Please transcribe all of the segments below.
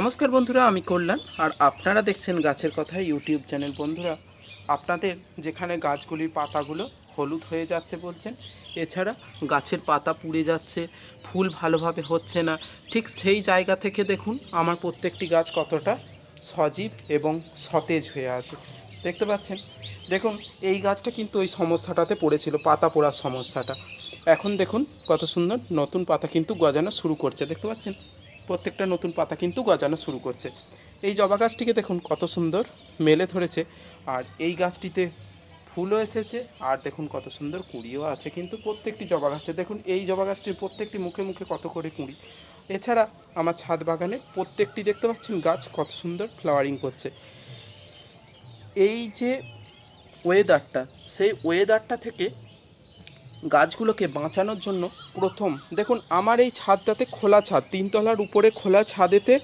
নমস্কার বন্ধুরা, আমি কল্যাণ। আর আপনারা দেখছেন গাছের কথা ইউটিউব চ্যানেল। বন্ধুরা, আপনাদের যেখানে গাছগুলির পাতাগুলো হলুদ হয়ে যাচ্ছে বলছেন, এছাড়া গাছের পাতা পুড়ে যাচ্ছে, ফুল ভালোভাবে হচ্ছে না, ঠিক সেই জায়গা থেকে দেখুন আমার প্রত্যেকটি গাছ কতটা সজীব এবং সতেজ হয়ে আছে। দেখতে পাচ্ছেন? দেখুন, এই গাছটা কিন্তু ওই সমস্যাটাতে পড়েছিল, পাতা পোড়ার সমস্যাটা। এখন দেখুন কত সুন্দর নতুন পাতা কিন্তু গজানো শুরু করছে। দেখতে পাচ্ছেন? প্রত্যেকটা নতুন পাতা কিন্তু গজানো শুরু করছে। এই জবা গাছটিকে দেখুন কত সুন্দর মেলে ধরেছে। আর এই গাছটিতে ফুলও এসেছে, আর দেখুন কত সুন্দর কুড়িও আছে। কিন্তু প্রত্যেকটি জবা গাছে, দেখুন এই জবা গাছটির প্রত্যেকটি মুখে মুখে কত করে কুঁড়ি। এছাড়া আমার ছাদ বাগানে প্রত্যেকটি দেখতে পাচ্ছেন গাছ কত সুন্দর ফ্লাওয়ারিং করছে। এই যে ওয়েদারটা, সেই ওয়েদারটা থেকে গাছগুলোকে বাঁচানোর জন্য প্রথম, দেখুন আমার এই ছাদটাতে খোলা ছাদ, তিনতলার উপরে খোলা ছাদেতে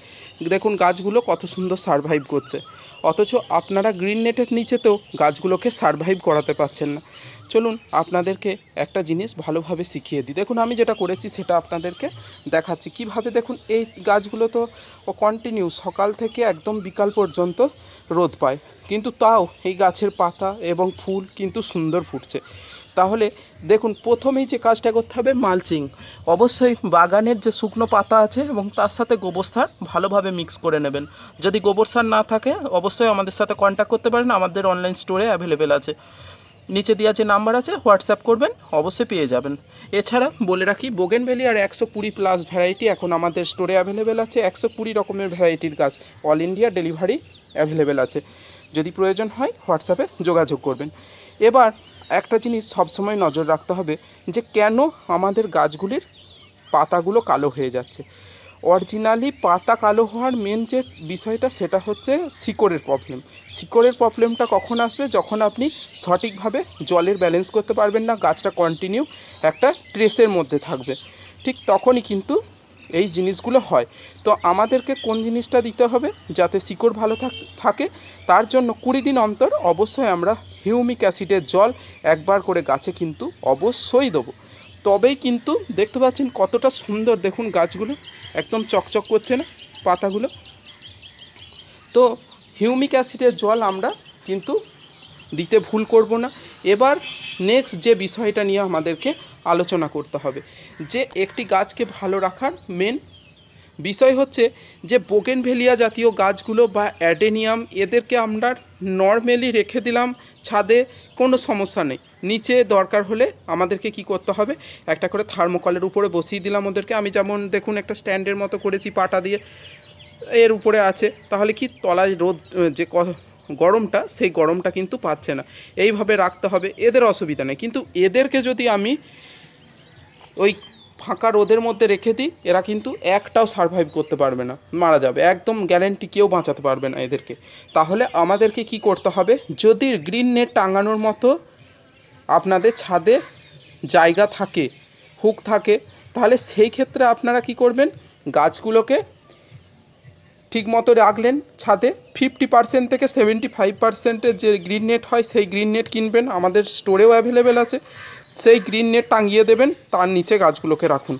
দেখুন গাছগুলো কত সুন্দর সারভাইভ করছে। অথচ আপনারা গ্রিন নেটের নিচেতেও গাছগুলোকে সারভাইভ করাতে পারছেন না। চলুন আপনাদেরকে একটা জিনিস ভালোভাবে শিখিয়ে দিই। দেখুন আমি যেটা করেছি সেটা আপনাদেরকে দেখাচ্ছি। কীভাবে দেখুন এই গাছগুলো তো কন্টিনিউ সকাল থেকে একদম বিকাল পর্যন্ত রোদ পায়। কিন্তু তাও এই গাছের পাতা এবং ফুল কিন্তু সুন্দর ফুটছে। তাহলে দেখুন, প্রথমেই যে কাজটা করতে হবে মালচিং। অবশ্যই বাগানের যে শুকনো পাতা আছে এবং তার সাথে গোবর সার ভালোভাবে মিক্স করে নেবেন। যদি গোবর সার না থাকে, অবশ্যই আমাদের সাথে কন্ট্যাক্ট করতে পারেন, আমাদের অনলাইন স্টোরে অ্যাভেলেবেল আছে। নিচে দেওয়া যে নাম্বার আছে হোয়াটসঅ্যাপ করবেন, অবশ্যই পেয়ে যাবেন। এছাড়া বলে রাখি বোগেনভেলি আর একশো কুড়ি প্লাস ভ্যারাইটি এখন আমাদের স্টোরে অ্যাভেলেবেল আছে। একশো কুড়ি রকমের ভ্যারাইটির গাছ অল ইন্ডিয়া ডেলিভারি অ্যাভেলেবেল আছে। যদি প্রয়োজন হয় হোয়াটসঅ্যাপে যোগাযোগ করবেন। এবার একটা জিনিস সবসময় নজর রাখতে হবে যে কেন আমাদের গাছগুলির পাতাগুলো কালো হয়ে যাচ্ছে। অরিজিনালি পাতা কালো হওয়ার মেন যে বিষয়টা সেটা হচ্ছে শিকড়ের প্রবলেম শিকড়ের প্রবলেমটা কখন আসবে? যখন আপনি সঠিকভাবে জলের ব্যালেন্স করতে পারবেন না, গাছটা কন্টিনিউ একটা ট্রেসের মধ্যে থাকবে। ঠিক তখনই কিন্তু এই জিনিসগুলো হয়। তো আমাদেরকে কোন জিনিসটা দিতে হবে? যাতে শিকড় ভালো থাক- তার জন্য কুড়ি দিন অন্তর অবশ্যই আমরা হিউমিক অ্যাসিডের জল একবার করে গাছে কিন্তু অবশ্যই দেবো। তবেই কিন্তু দেখতে পাচ্ছেন কতটা সুন্দর দেখুন গাছগুলো, একদম চকচক করছে না পাতাগুলো। তো হিউমিক অ্যাসিডের জল আমরা কিন্তু দিতে ভুল করব না। এবার নেক্সট যে বিষয়টা নিয়ে আমাদেরকে আলোচনা করতে হবে, যে একটি গাছকে ভালো রাখার মেন বিষয় হচ্ছে যে বোগেনভেলিয়া জাতীয় গাছগুলো বা অ্যাডেনিয়াম, এদেরকে আমরা নর্মালি রেখে দিলাম, ছাদে কোনো সমস্যা নেই। নিচে দরকার হলে আমাদেরকে কি করতে হবে? একটা করে থার্মোকলের উপরে বসিয়ে দিলাম ওদেরকে। আমি যেমন দেখুন একটা স্ট্যান্ডের মতো করেছি, পাটা দিয়ে। এর উপরে আছে। তাহলে কি তলায় রোদ, যে ক- গরমটা, সেই গরমটা কিন্তু পাচ্ছে না। এইভাবে রাখতে হবে। এদের অসুবিধা নেই। কিন্তু এদেরকে যদি আমি ওই ফাঁকা রোদের মধ্যে রেখে দিই, এরা কিন্তু একটাও সারভাইভ করতে পারবে না, মারা যাবে। একদম গ্যারেন্টি কেউ বাঁচাতে পারবে না এদেরকে। তাহলে আমাদেরকে কি করতে হবে? যদি গ্রিন নেট টাঙানোর মতো আপনাদের ছাদে জায়গা থাকে হুক থাকে, তাহলে সেই ক্ষেত্রে আপনারা কি করবেন? গাছগুলোকে ঠিক মতো রাখলেন ছাদে। ফিফটি পার্সেন্ট থেকে সেভেন্টি ফাইভ পার্সেন্টের যে গ্রিন নেট হয়, সেই গ্রিন নেট কিনবেন। আমাদের স্টোরেও অ্যাভেলেবেল আছে। সেই গ্রিন নেট টাঙিয়ে দেবেন, তার নিচে গাছগুলোকে রাখুন।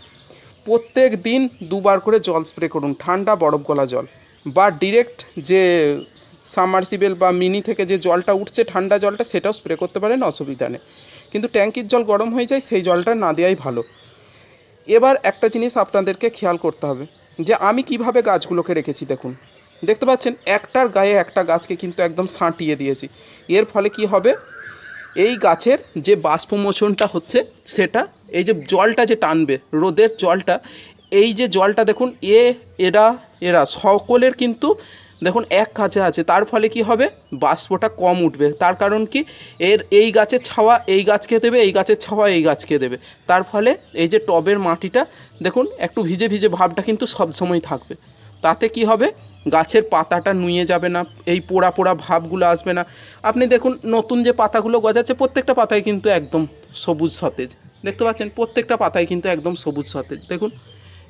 প্রত্যেক দিন দুবার করে জল স্প্রে করুন, ঠান্ডা বরফ গলা জল। বা ডিরেক্ট যে সামারসিবেল বা মিনি থেকে যে জলটা উঠছে, ঠান্ডা জলটা, সেটাও স্প্রে করতে পারেন, অসুবিধা নেই। কিন্তু ট্যাঙ্কির জল গরম হয়ে যায়, সেই জলটা না দেওয়াই ভালো। এবার একটা জিনিস আপনাদেরকে খেয়াল করতে হবে, যে আমি কীভাবে গাছগুলোকে রেখেছি দেখুন। দেখতে পাচ্ছেন, একটার গায়ে একটা গাছকে কিন্তু একদম সাঁটিয়ে দিয়েছি। এর ফলে কি হবে? এই গাছের যে বাষ্পমোচনটা হচ্ছে সেটা, এই যে জলটা যে টানবে, রোদের জলটা, এই যে জলটা দেখুন, এ, এরা এরা, সকলের কিন্তু দেখুন এক কাছে আছে। তার ফলে কি হবে? বাষ্পটা কম উঠবে। তার কারণ কি? এর এই গাছের ছাওয়া এই গাছকে দেবে, এই গাছের ছাওয়া এই গাছকে দেবে। তার ফলে এই যে টবের মাটিটা, দেখুন, একটু ভিজে ভিজে ভাবটা কিন্তু সবসময় থাকবে। তাতে কি হবে? গাছের পাতাটা নুয়ে যাবে না, এই পোড়া পোড়া ভাবগুলো আসবে না। আপনি দেখুন, নতুন যে পাতাগুলো গজাচ্ছে, প্রত্যেকটা পাতায় কিন্তু একদম সবুজ সতেজ। দেখতে পাচ্ছেন? প্রত্যেকটা পাতায় কিন্তু একদম সবুজ সতেজ। দেখুন,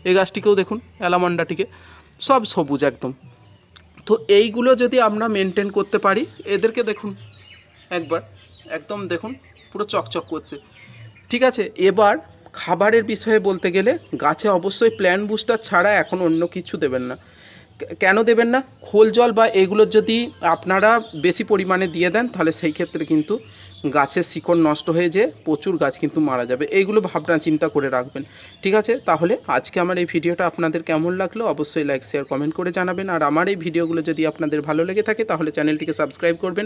এই গাছটিকেও দেখুন, অ্যালামান্ডাটিকে। সব সবুজ একদম। তো এইগুলো যদি আমরা মেনটেন করতে পারি, এদেরকে দেখুন, একবার, একদম দেখুন, পুরো চকচক করছে। ঠিক আছে? এবার খাবারের বিষয়ে বলতে গেলে গাছে অবশ্যই প্ল্যান বুস্টার ছাড়া এখন অন্য কিছু দেবেন না। কেন দেবেন না? খোল জল বা এগুলো যদি আপনারা বেশি পরিমাণে দিয়ে দেন, তাহলে সেই ক্ষেত্রে কিন্তু গাছের শিকড় নষ্ট হয়ে যেয়ে প্রচুর গাছ কিন্তু মারা যাবে। এইগুলো ভাবনা চিন্তা করে রাখবেন। ঠিক আছে? তাহলে আজকে আমার এই ভিডিওটা আপনাদের কেমন লাগল অবশ্যই লাইক, শেয়ার, কমেন্ট করে জানাবেন। আর আমার এই ভিডিওগুলো যদি আপনাদের ভালো লেগে থাকে, তাহলে চ্যানেলটিকে সাবস্ক্রাইব করবেন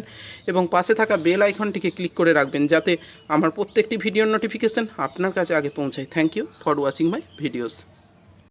এবং পাশে থাকা বেল আইকনটিকে ক্লিক করে রাখবেন যাতে আমার প্রত্যেকটি ভিডিওর নোটিফিকেশন আপনার কাছে আগে পৌঁছায়। Thank you for watching my videos.